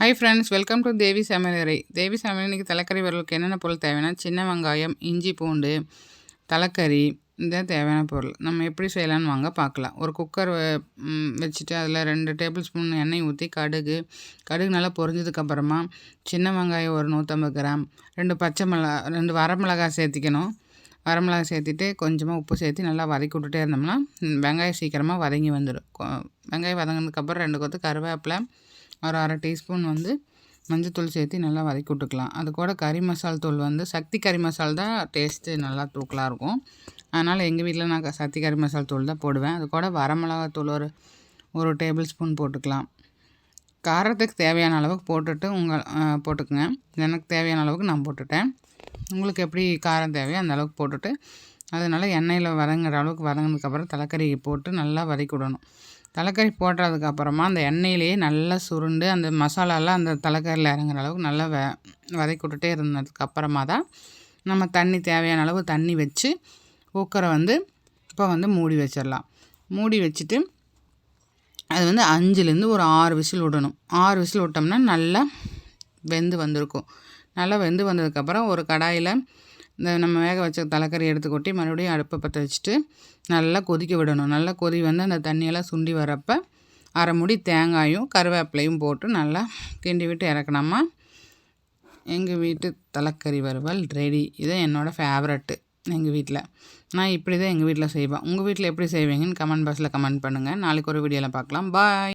Hi friends welcome to Devi சமையலறை தேவி சமையல் இன்றைக்கி தலைக்கறி வரலுக்கு என்னென்ன பொருள் தேவைன்னா சின்ன வெங்காயம் இஞ்சி பூண்டு தலைக்கறி இந்த தேவையான பொருள். நம்ம எப்படி செய்யலான்னு வாங்க பார்க்கலாம். ஒரு குக்கர் வச்சுட்டு அதில் ரெண்டு டேபிள் ஸ்பூன் எண்ணெய் ஊற்றி கடுகு. கடுகு நல்லா பொரிஞ்சதுக்கப்புறமா சின்ன வெங்காயம் ஒரு நூற்றம்பது கிராம் ரெண்டு பச்சை மிளகா ரெண்டு வரமிளகாய் சேர்த்திக்கணும். வரமிளகா சேர்த்துட்டு கொஞ்சமாக உப்பு சேர்த்து நல்லா வதக்கி விட்டுட்டே இருந்தோம்னா வெங்காயம் சீக்கிரமாக வதங்கி வந்துடும் வெங்காயம் வதங்கினதுக்கப்புறம் ரெண்டு கொத்து கருவேப்பிலை ஒரு அரை டீஸ்பூன் வந்து மஞ்சத்தூள் சேர்த்து நல்லா வதக்கி விட்டுக்கலாம். அது கூட கறி மசால் தூள் வந்து சக்தி கறி மசால் தான் டேஸ்ட்டு நல்லா தூக்கலாக இருக்கும். அதனால் எங்கள் வீட்டில் நான் சக்தி கறி மசால் தூள் தான் போடுவேன். அது கூட வரமிளகாத்தூள் ஒரு ஒரு டேபிள் ஸ்பூன் போட்டுக்கலாம். காரத்துக்கு தேவையான அளவுக்கு போட்டுட்டு உங்கள் போட்டுக்குங்க. எனக்கு தேவையான அளவுக்கு நான் போட்டுட்டேன். உங்களுக்கு எப்படி காரம் தேவையோ அந்த அளவுக்கு போட்டுட்டு அதனால் எண்ணெயில் வதங்குற அளவுக்கு வதங்கினதுக்கப்புறம் தலைக்கறி போட்டு நல்லா வதக்கி விடணும். தலைக்கறி போட்டதுக்கப்புறமா அந்த எண்ணெயிலேயே நல்லா சுருண்டு அந்த மசாலாலாம் அந்த தலைக்கறியில் இறங்குற அளவுக்கு நல்லா வ வதக்கி விட்டுட்டே இருந்ததுக்கப்புறமா தான் நம்ம தண்ணி தேவையான அளவு தண்ணி வச்சு குக்கரை வந்து இப்போ வந்து மூடி வச்சிடலாம். மூடி வச்சுட்டு அது வந்து அஞ்சுலேருந்து ஒரு ஆறு விசில் விடணும். ஆறு விசில் விட்டோம்னா நல்லா வெந்து வந்திருக்கும். நல்லா வெந்து வந்ததுக்கப்புறம் ஒரு கடாயில் இந்த நம்ம வேக வச்ச தலைக்கறி எடுத்து கொட்டி மறுபடியும் அடுப்பை பற்ற வச்சுட்டு நல்லா கொதிக்க விடணும். நல்லா கொதி வந்து அந்த தண்ணியெல்லாம் சுண்டி வரப்போ அரை முடி தேங்காயும் கருவேப்பிலையும் போட்டு நல்லா கிண்டி விட்டு இறக்கணுமா எங்கள் வீட்டு தலைக்கறி வறுவல் ரெடி இது என்னோடய ஃபேவரட்டு எங்கள் வீட்டில் நான் இப்படி தான் எங்கள் வீட்டில் செய்வேன். உங்கள் வீட்டில் எப்படி செய்வீங்கன்னு கமெண்ட் பாக்ஸில் கமெண்ட் பண்ணுங்கள் நாளைக்கு ஒரு வீடியோவில் பார்க்கலாம். பாய்